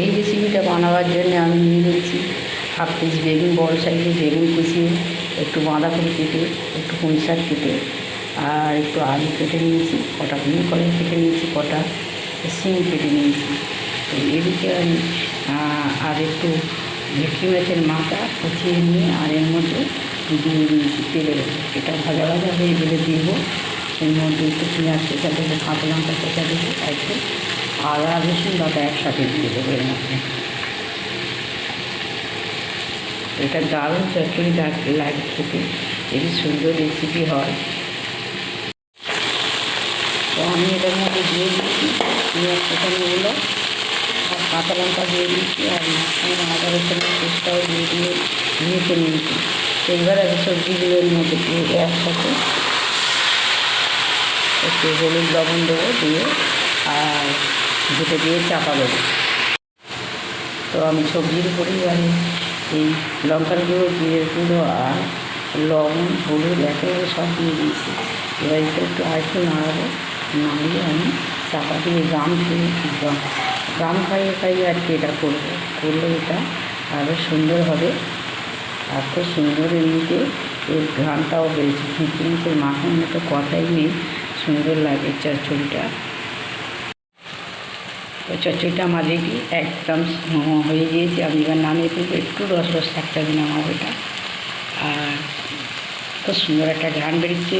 এই রেসিপিটা বানাবার জন্য আমি নিয়ে নিচ্ছি হাফ পিস বেগুন, বড় সাইজের বেগুন কুচিয়ে, একটু বাঁধাকপি কেটে, একটু পুঁই শাক কেটে, আর একটু আলু কেটে নিয়েছি, কটা ভীম করে কেটে নিয়েছি, কটা সিম কেটে নিয়েছি তো এদিকে আমি আর একটু ভেটকি মাছের মাথা কুচিয়ে নিয়ে, আর এর মধ্যে দিয়ে দিয়েছি উপর। এটা ভাজা ভাজা হয়ে গেলে দিব এর মধ্যে একটু পেঁয়াজ কেঁচা দেবো, কাঁচা লঙ্কা কেঁচা দেবো একটু আদা রসুন বাটা একসাথে দিয়ে দেবো এর মধ্যে। এটা দারুণ চচ্চড়ি লাগ- খেতে খুবই সুন্দর রেসিপি হয়। তো আমি এটার মধ্যে দিয়ে দিচ্ছি, পেঁয়াজ কেটানোগুলো আর কাঁচা লঙ্কা দিয়ে দিচ্ছি, আর আদা রসুনের পেস্টটাও দিয়ে দিয়ে নিয়েছি। তো এবার আমি সবজিগুলোর মধ্যে দিয়ে একসাথে একটু হলুদ লবণ দেবো দিয়ে, আর দুটো দিয়ে চাপা দেবো তো আমি সবজির উপরেই আমি এই লঙ্কার গুঁড়ো জিরের গুঁড়ো আর লবণ, হলুদ একেবারে সব দিয়ে দিয়েছি। এবার এটা একটু আরেকটু নাড়াবো। নাড়িয়ে আমি চাপা দিয়ে গাম দিয়ে গাম গাম খাইয়ে খাইয়ে আর কি এটা করব। করলে এটা আরও সুন্দর হবে। আর খুব সুন্দর এমনিতে এর ঘ্রানটাও বেড়েছে কিন্তু মাখার মতো কথাই নেই। সুন্দর লাগে চচ্চড়িটা তো চচ্চড়িটা আমার রেডি একদম হয়ে গিয়েছে। আমি এবার নামিয়ে তুলবো একটু রস রস থাকতে হবে নামাবো এটা আর খুব সুন্দর একটা ঘ্রাণ বেরিয়েছে।